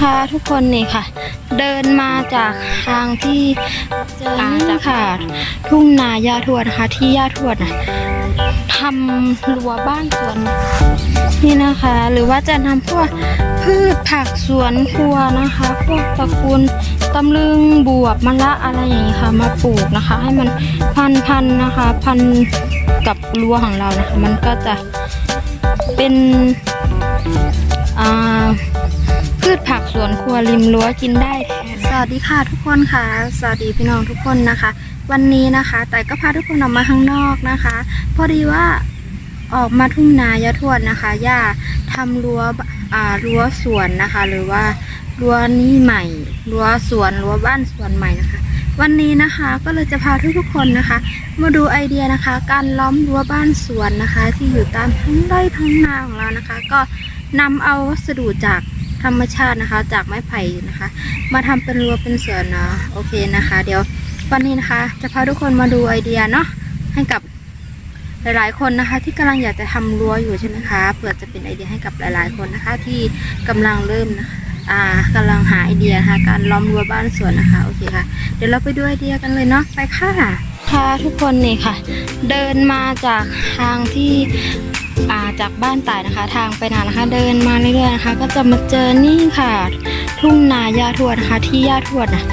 ค่ะทุกคนนี่ค่ะ เดินมาจากทางที่เจอนี่ค่ะทุ่งนาย่าทวดนะคะที่ย่าทวดนะทำรั้วบ้านสวนนี่นะคะ หรือว่าจะนำพวกพืชผักสวนครัวนะคะ พวกตระกูลตำลึงบวบมะละอะไรอย่างนี้ค่ะ มาปลูกนะคะ ให้มันพันพันนะคะ พันกับรั้วของเรานะคะ มันก็จะเป็นอ่า ผักสวนครัวริมรั้วกินได้แทนสวัสดีค่ะทุกคนค่ะ สวัสดีพี่น้องทุกคนนะคะ วันนี้นะคะ แต่ก็พาทุกคนออกมาข้างนอกนะคะ พอดีว่าออกมาทุ่งนายาทวดนะคะย่าทำรั้วอ่ารั้วสวนนะคะ หรือว่ารั้วนี้ใหม่รั้วสวนรั้วบ้านสวนใหม่นะคะ วันนี้นะคะก็เลยจะพาทุกๆคนนะคะ มาดูไอเดียนะคะ การล้อมรั้วบ้านสวนนะคะ ที่อยู่ตามท้งไร่ท้งนาของเรานะคะ ก็นำเอาวัสดุจาก ธรรมชาตินะคะ จากไม้ไผ่นะคะ มาทำเป็นรั้วเป็นสวนเนาะโอเคนะคะ เดี๋ยววันนี้นะคะ จะพาทุกคนมาดูไอเดียเนาะให้กับหลายๆ คนนะคะ ที่กำลังอยากจะทำรั้วอยู่ใช่ไหมคะเผื่อจะเป็นไอเดียให้กับหลาย ๆ คนนะคะ ที่กำลังเริ่มนะคะอ่ากำลังหาไอเดียะคะการล้อมรั้วบ้านสวนนะคะโอเคค่ะ เดี๋ยวเราไปดูไอเดียกันเลยเนาะไปค่ะค่ะทุกคนนี่ค่ะ เดินมาจากทางที่ จากบ้านตายนะคะ ทางไปนานะคะเดินมาเรื่อยๆนะคะ ก็จะมาเจอนี่ค่ะ ทุ่งนาย่าทวดนะคะ ที่ย่าทวดนะ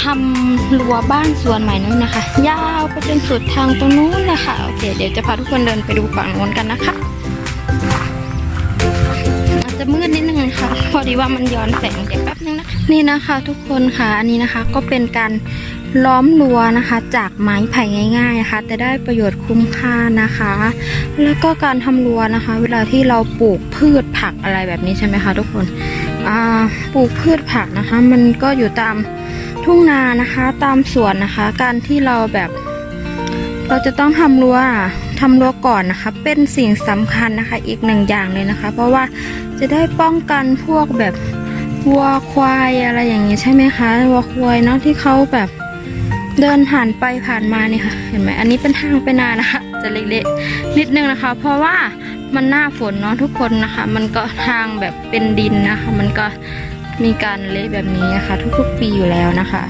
ทำรั้วบ้านสวนใหม่นู้นนะคะ ยาวไปจนสุดทางตรงนู้นเลยค่ะโอเคเดี๋ยวจะพาทุกคนเดินไปดูฝั่งนู้นกันนะคะอาจจะมืดนิดนึงนะคะพอดีว่ามันย้อนแสงเดี๋ยวแป๊บนึงนะนี่นะคะ ทุกคนค่ะอันนี้นะคะก็เป็นการ ล้อมรั้วนะคะจากไม้ไผ่ง่ายๆนะคะแต่ได้ประโยชน์คุ้มค่านะคะ แล้วก็การทำรั้วนะคะ เวลาที่เราปลูกพืชผักอะไรแบบนี้ใช่ไหมคะทุกคนปลูกพืชผักนะคะ มันก็อยู่ตามทุ่งนานะคะตามสวนนะคะ การที่เราแบบเราจะต้องทำรั้วทำรั้วก่อนนะคะ เป็นสิ่งสำคัญนะคะ อีกหนึ่งอย่างเลยนะคะ เพราะว่าจะได้ป้องกันพวกแบบวัวควายอะไรอย่างนี้ใช่ไหมคะวัวควายเนาะที่เขาแบบ เดินผ่านไปผ่านมาเนี่ยค่ะ เห็นไหมอันนี้เป็นทางไปนานะคะ จะเละๆนิดนึงนะคะ เพราะว่ามันหน้าฝนเนาะทุกคนนะคะ มันก็ทางแบบเป็นดินนะคะ มันก็มีการเละแบบนี้นะคะ ทุกๆปีอยู่แล้วนะคะ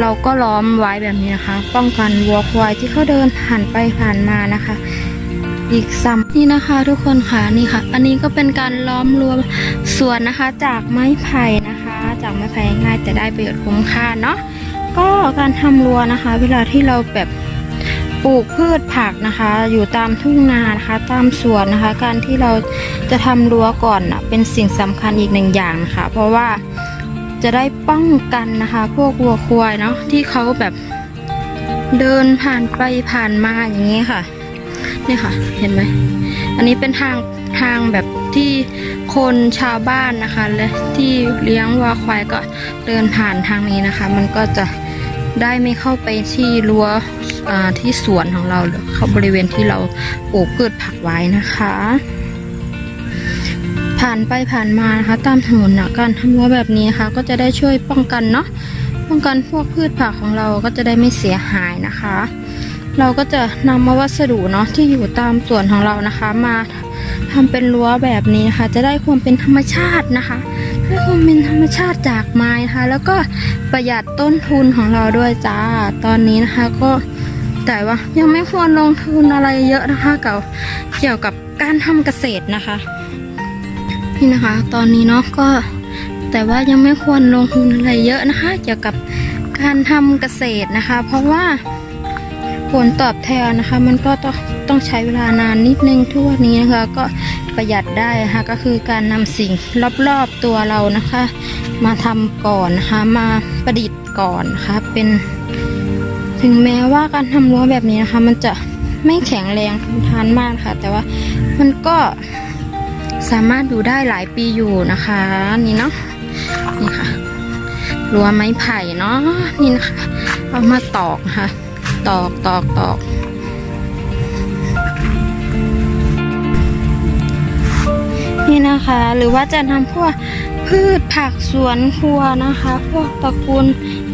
เราก็ล้อมไว้แบบนี้นะคะ ป้องกันวัวควายที่เขาเดินผ่านไปผ่านมานะคะ อีกซ้ำนี่นะคะ ทุกคนค่ะนี่ค่ะ อันนี้ก็เป็นการล้อมรั้วสวนนะคะ จากไม้ไผ่นะคะ จากไม้ไผ่ง่ายแต่ได้ประโยชน์คุ้มค่าเนาะ ก็การทำรั้วนะคะ เวลาที่เราแบบปลูกพืชผักนะคะ อยู่ตามทุ่งนานะคะ ตามสวนนะคะ การที่เราจะทำรั้วก่อนนะเป็นสิ่งสำคัญอีกหนึ่งอย่างนะคะ เพราะว่าจะได้ป้องกันนะคะ พวกวัวควายเนาะที่เขาแบบเดินผ่านไปผ่านมาอย่างนี้ค่ะนี่ค่ะ เห็นไหมอันนี้เป็นทางทางแบบ ที่คนชาวบ้านนะคะ และที่เลี้ยงวัวควายก็เดินผ่านทางนี้นะคะ มันก็จะได้ไม่เข้าไปที่รั้วที่สวนของเราหรือเข้าบริเวณที่เราปลูกพืชผักไว้นะคะ ผ่านไปผ่านมานะคะ ตามถนนนะการทำรั้วแบบนี้นะคะก็จะได้ช่วยป้องกันเนาะป้องกันพวกพืชผักของเราก็จะได้ไม่เสียหายนะคะ เราก็จะนำมาวัสดุเนาะที่อยู่ตามสวนของเรานะคะมา ทำเป็นรั้วแบบนี้นะคะ จะได้ความเป็นธรรมชาตินะคะได้ความเป็นธรรมชาติจากไม้นะคะ แล้วก็ประหยัดต้นทุนของเราด้วยจ้า ตอนนี้นะคะก็แต่ว่ายังไม่ควรลงทุนอะไรเยอะนะคะกับเกี่ยวกับการทำเกษตรนะคะ นี่นะคะ ตอนนี้เนาะก็ แต่ว่ายังไม่ควรลงทุนอะไรเยอะนะคะ เกี่ยวกับการทำเกษตรนะคะ เพราะว่า ผลตอบแทนนะคะ มันก็ต้องต้องใช้เวลานานนิดนึงทุกวันนี้นะคะ ก็ประหยัดได้นะคะก็คือการนำสิ่งรอบๆตัวเรานะคะ มาทำก่อนนะคะมาประดิษฐ์ก่อนนะคะเป็น ถึงแม้ว่าการทำรั้วแบบนี้นะคะ มันจะไม่แข็งแรงทนทานมากค่ะ แต่ว่ามันก็สามารถอยู่ได้หลายปีอยู่นะคะ นี่เนาะนี่ค่ะรั้วไม้ไผ่เนาะนี่นะคะเอามาตอกนะคะ ตอกตอกตอกนี่นะคะ หรือว่าจะนำพวกพืชผักสวนครัวนะคะ พวกตระกูล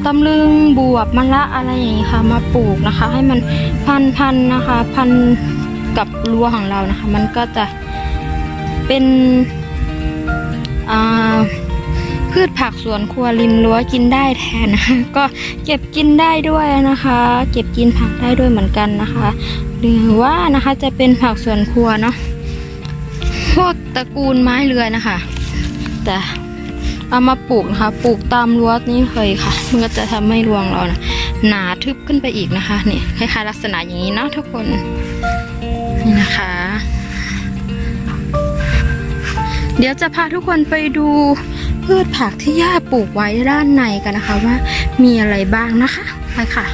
ตำลึงบวบมะละอะไรอย่างนี้ค่ะ มาปลูกนะคะ ให้มันพันพันนะคะ พันกับรั้วของเรานะคะ มันก็จะเป็นอ่า พืชผักสวนครัวริมรั้วกินได้แทนนะคะ ก็เก็บกินได้ด้วยนะคะ เก็บกินผักได้ด้วยเหมือนกันนะคะ หรือว่านะคะจะเป็นผักสวนครัวเนาะพวกตระกูลไม้เรือยนะคะ แต่เอามาปลูกนะคะปลูกตามรั้วนี่เลยค่ะ มันก็จะทำให้รวงเรานะหนาทึบขึ้นไปอีกนะคะนี่คล้ายๆลักษณะอย่างนี้เนาะทุกคนนี่นะคะ เดี๋ยวจะพาทุกคนไปดู พืชผักที่ย่าปลูกไว้ด้านในกันนะคะว่ามีอะไรบ้างนะคะไปค่ะ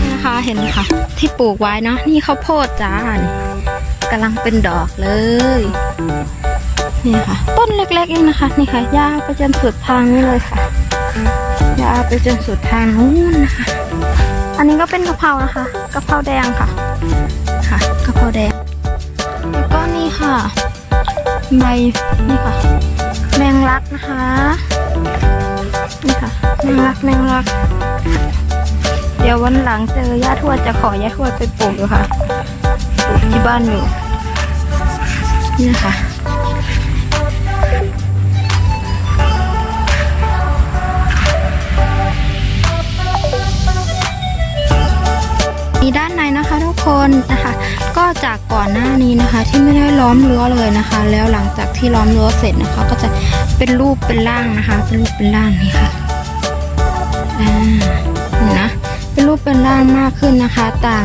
นี่นะคะเห็นไหมคะที่ปลูกไว้เนาะนี่ข้าวโพดจ้านี่กำลังเป็นดอกเลยนี่ค่ะ ต้นเล็กๆเองนะคะ นี่ค่ะย่าไปจนสุดทางนี้เลยค่ะย่าไปจนสุดทางนู้นนะคะ อันนี้ก็เป็นกะเพรานะคะกะเพราแดงค่ะ ค่ะกะเพราแดงแล้วก็นี่ค่ะ ใบนี่ค่ะ แมงลักนะคะ นี่ค่ะ แมงลักแมงลัก เดี๋ยววันหลังเจอย่าทวดจะขอย่าทวดไปปลูกอยู่ค่ะปลูกที่บ้านอยู่นี่ค่ะ คะทุกคนนะคะก็จากก่อนหน้านี้นะคะ ที่ไม่ได้ล้อมรั้วเลยนะคะ แล้วหลังจากที่ล้อมรั้วเสร็จนะคะ ก็จะเป็นรูปเป็นร่างนะคะ เป็นรูปเป็นร่างนี่ค่ะอ่าเห็นนะเป็นรูปเป็นร่างมากขึ้นนะคะ ต่าง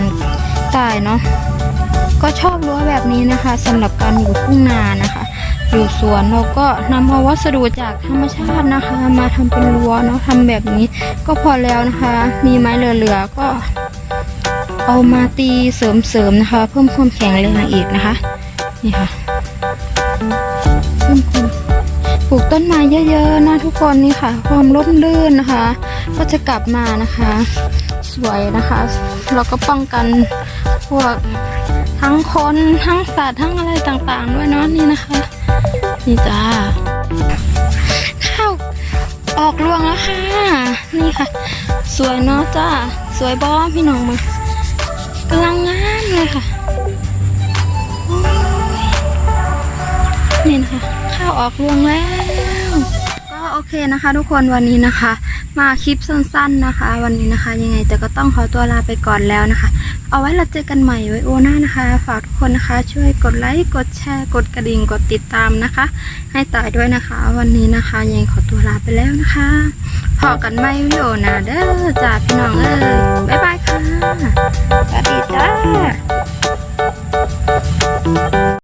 ต่ายเนาะก็ชอบรั้วแบบนี้นะคะสำหรับการอยู่ทุ่งนานะคะ อยู่สวนเราก็นำเอาวัสดุจากธรรมชาตินะคะ มาทำเป็นรั้วเนาะทำแบบนี้ก็พอแล้วนะคะ มีไม้เหลือๆก็ เอามาตีเสริมๆนะคะ เพิ่มความแข็งแรงอีกนะคะ นี่ค่ะเพิ่มความปลูกต้นไม้เยอะๆนะทุกคนนี่ค่ะ ความร่มรื่นนะคะ ก็จะกลับมานะคะ สวยนะคะแล้วก็ป้องกันพวกทั้งคนทั้งสัตว์ทั้งอะไรต่างๆ ด้วยเนาะนี่นะคะ นี่จ้าข้าวออกรวงแล้วค่ะ นี่ค่ะ สวยเนาะจ้าสวยบอพี่น้องมา กำลังงามเลยค่ะนี่นะคะข้าวออกรวงแล้ว ก็โอเคนะคะ ทุกคนวันนี้นะคะ มาคลิปสั้น ๆนะคะ วันนี้นะคะ ยังไงแต่ก็ต้องขอตัวลาไปก่อนแล้วนะคะ เอาไว้เราเจอกันใหม่ไว้โอหน้านะคะ ฝากทุกคนนะคะ ช่วยกดไลค์ กดแชร์ กดกระดิ่ง กดติดตามนะคะ ให้ตายด้วยนะคะ วันนี้นะคะยังขอตัวลาไปแล้วนะคะพอกันไม่วิดีโอหนะเด้อจ้าพี่น้องเอ้ยบ๊ายบายค่ะสวัสดีจ้า